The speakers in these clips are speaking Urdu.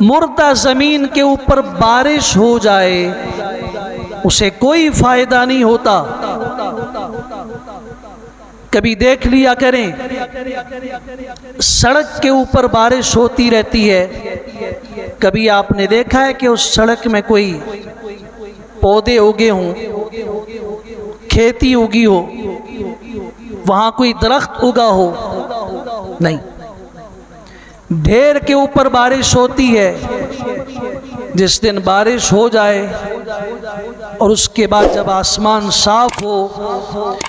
مردہ زمین کے اوپر بارش ہو جائے، اسے کوئی فائدہ نہیں ہوتا۔ کبھی دیکھ لیا کریں، سڑک کے اوپر بارش ہوتی رہتی ہے۔ کبھی آپ نے دیکھا ہے کہ اس سڑک میں کوئی پودے اگے ہوں، کھیتی اگی ہو، وہاں کوئی درخت اگا ہو۔ نہیں۔ ڈھیر کے اوپر بارش ہوتی ہے۔ جس دن بارش ہو جائے اور اس کے بعد جب آسمان صاف ہو،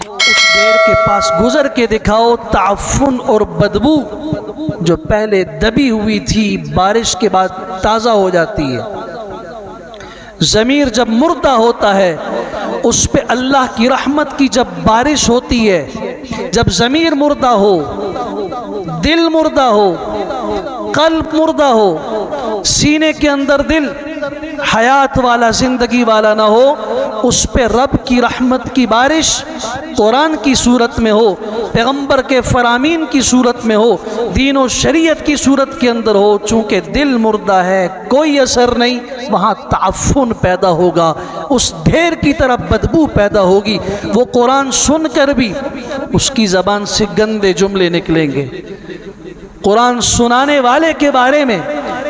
اس ڈھیر کے پاس گزر کے دکھاؤ، تعفن اور بدبو جو پہلے دبی ہوئی تھی، بارش کے بعد تازہ ہو جاتی ہے۔ ضمیر جب مردہ ہوتا ہے، اس پہ اللہ کی رحمت کی جب بارش ہوتی ہے جب ضمیر مردہ ہو، دل مردہ ہو، قلب مردہ ہو، سینے کے اندر دل، حیات والا، زندگی والا نہ ہو، اس پہ رب کی رحمت کی بارش قرآن کی صورت میں ہو، پیغمبر کے فرامین کی صورت میں ہو، دین و شریعت کی صورت کے اندر ہو، چونکہ دل مردہ ہے، کوئی اثر نہیں، وہاں تعفن پیدا ہوگا۔ اس ڈھیر کی طرح بدبو پیدا ہوگی۔ وہ قرآن سن کر بھی اس کی زبان سے گندے جملے نکلیں گے۔ قرآن سنانے والے کے بارے میں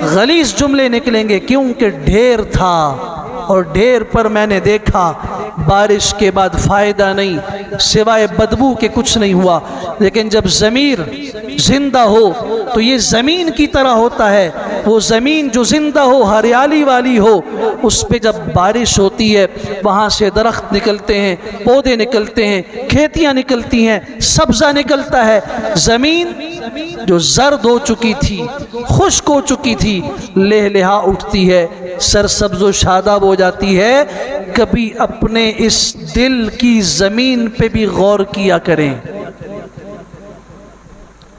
غلیظ جملے نکلیں گے۔ کیونکہ ڈھیر تھا۔ اور ڈھیر پر میں نے دیکھا، بارش کے بعد فائدہ نہیں، سوائے بدبو کے کچھ نہیں ہوا۔ لیکن جب ضمیر زندہ ہو، تو یہ زمین کی طرح ہوتا ہے۔ وہ زمین جو زندہ ہو، ہریالی والی ہو، اس پہ جب بارش ہوتی ہے، وہاں سے درخت نکلتے ہیں، پودے نکلتے ہیں، کھیتیاں نکلتی ہیں، سبزہ نکلتا ہے۔ زمین جو زرد ہو چکی تھی، خشک ہو چکی تھی لہ لہا اٹھتی ہے۔ سرسبز و شاداب ہو جاتی ہے، کبھی اپنے اس دل کی زمین پہ بھی غور کیا کریں۔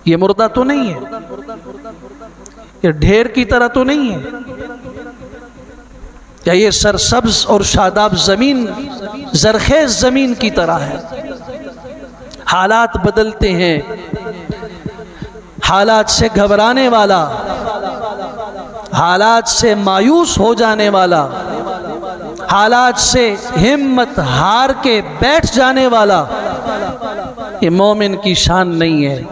یہ مردہ تو نہیں ہے، یہ ڈھیر کی طرح تو نہیں ہے۔ یا یہ سرسبز اور شاداب زمین، زرخیز زمین کی طرح ہے۔ حالات بدلتے ہیں۔ حالات سے گھبرانے والا حالات سے مایوس ہو جانے والا، حالات سے ہمت ہار کے بیٹھ جانے والا، یہ مومن کی شان نہیں ہے۔